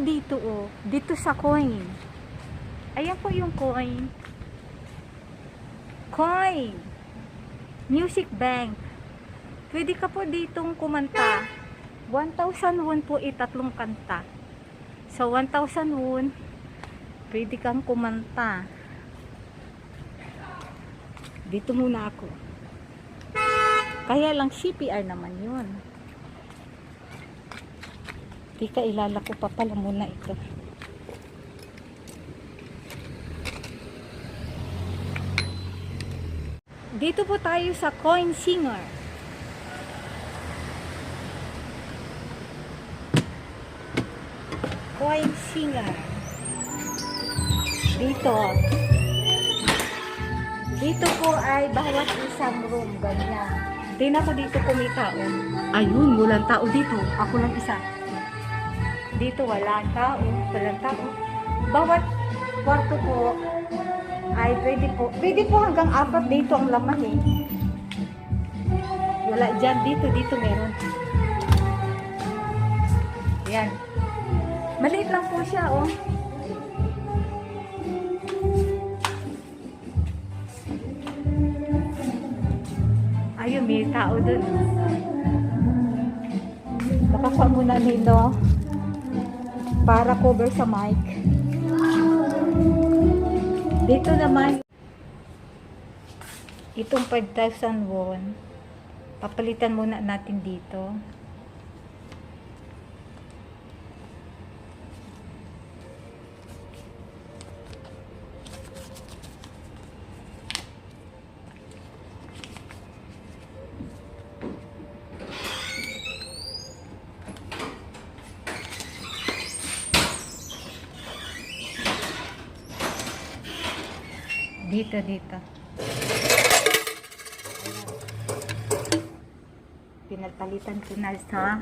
Dito, oh. Dito sa coin. Ayan po yung coin. Coin. Music Bank. Pwede ka po ditong kumanta. 1,000 won po itatlong kanta. So, 1,000 won, pwede kang kumanta. Dito muna ako. Kaya lang CPR naman yun. Tika, ilalako pa pala muna ito. Dito po tayo sa Coin Singer. Coin Singer. Dito. Dito po ay bawat isang room, ganyan. Hindi na ako dito kumita, oh. Ayun, walang tao dito. Ako lang isa. Dito wala tao, walang tao. Bawat kwarto po ay pwede po, pwede po hanggang apat dito ang laman eh. Wala dyan, dito, dito meron. Yan. Maliit lang po siya, oh. Ayun, may tao dun. Nakakuha muna dito para cover sa mic. Dito naman, itong 5,000 won, papalitan muna natin dito. Dito, dito. Pinagpalitan ko na sa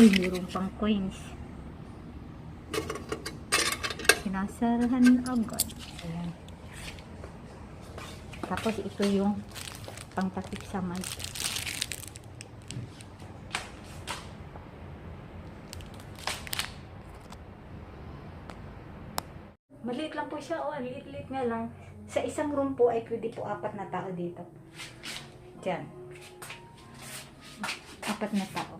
Uy, mayroon pang coins. Sinasarahan agad. Ayan. Tapos ito yung pangtakip sa mic. Maliit lang po siya, oh. Liit-liit nga lang. Sa isang room po ay pwede po apat na tao dito. Diyan. Apat na tao.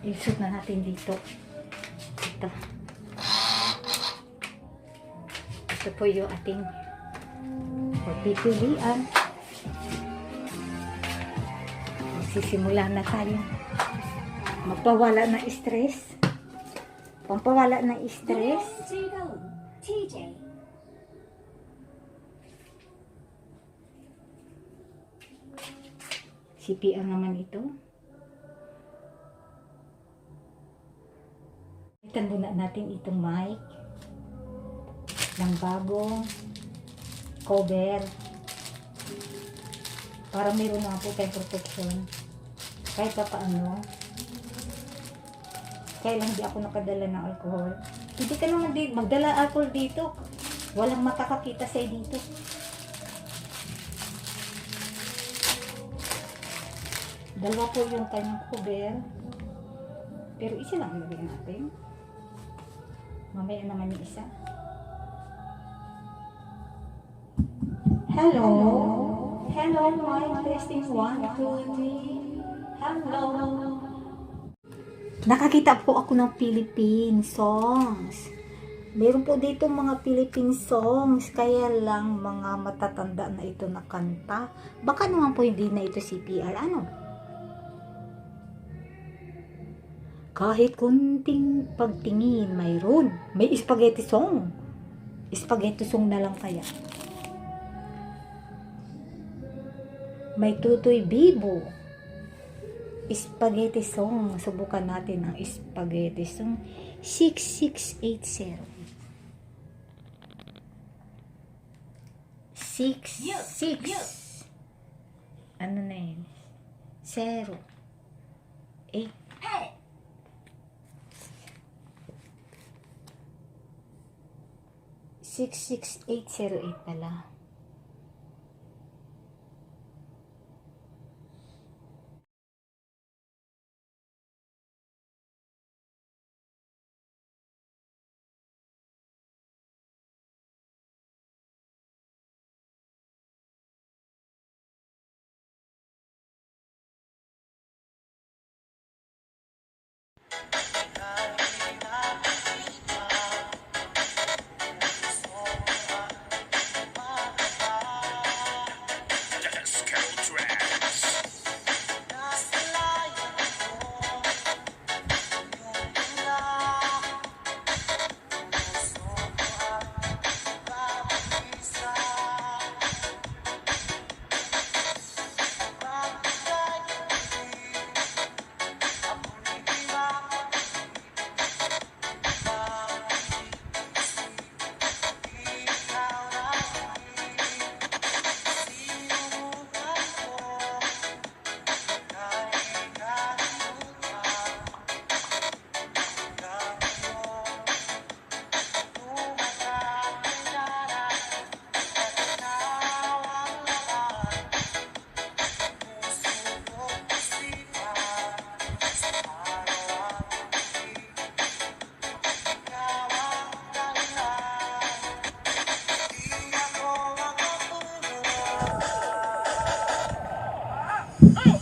Ilusot na natin dito. Ito. Ito po yung ating pagpipilian. Magsisimula na tayo. Magpawala ng stress. Pampawala ng stress. CPR naman ito. Itan muna natin itong mic ng bago cover para mayroon na po tayong protection. Kahit pa paano kaya lang hindi ako nakadala ng alcohol? Hindi ka naman di, magdala alcohol dito. Walang makakakita sa'yo dito. Dalawa po yung kanyang cover pero isa lang ang lagyan natin. Mamaya naman yung isa. Hello. Hello, my testing one, two, three. Hello. Nakakita po ako ng Philippine songs. Meron po dito mga Philippine songs, kaya lang mga matatanda na ito na kanta. Baka naman po hindi na ito CPR. Ano? Kahit kunting pagtingin, mayroon. May spaghetti song. Spaghetti song na lang kaya. May tutoy bibo. Spaghetti song. Subukan natin ang spaghetti song. 6680. 6 6 Ano na yun? 0 8 Hey. 6 66808 pala. Oh!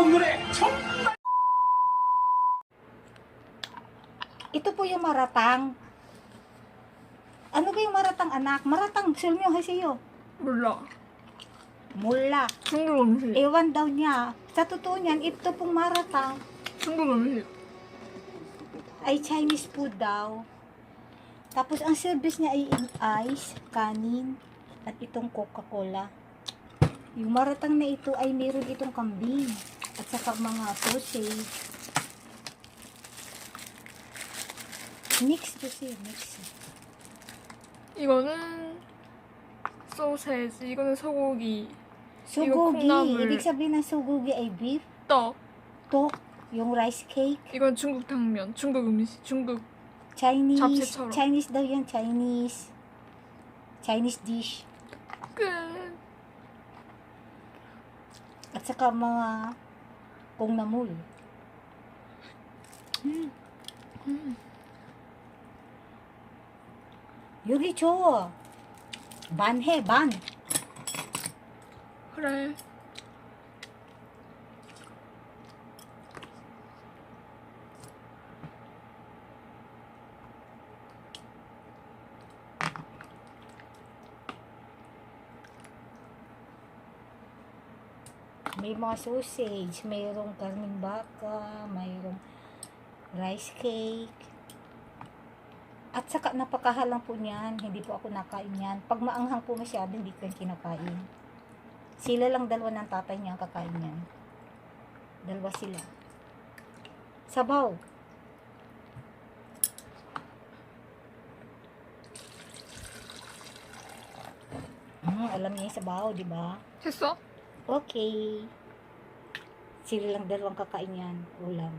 똥물에 청 Ito po yung maratang. Ano ba yung maratang anak? Maratang, sulmyo hasiyo. 몰라. Mula. 중국 음식. Ewan daw niya. Sa totoo niyan, ito pong maratang 중국 음식. ay Chinese food daw. Tapos ang service niya ay in ice, kanin, at itong Coca-Cola. Yung maratang na ito ay meron itong kambing At saka mga sausage. Mix siya, mix. 이거는 소세지. 이거는 소고기. Sugogi. 콩나물. Ibig sabihin ng sugogi ay beef. 떡. Tok, yung rice cake. 이건 중국 당면. 중국 음식. 중국. Chinese. 잡채처럼. Chinese daw yan, Chinese. Chinese dish. 끝. At saka mga 콩나물. 음. 여기 줘. 반 해, 반. 그래. May mga sausage, mayroong karning baka, mayroong rice cake. At saka napakahalang po niyan, hindi po ako nakain yan. Pag maanghang po masyado, hindi ko yan kinakain. Sila lang dalawa ng tatay niya ang kakain yan. Dalawa sila. Sabaw. Hmm, alam niya yung sabaw, di ba? 됐어? Okay. Sila lang dalawang kakain yan. Ulam.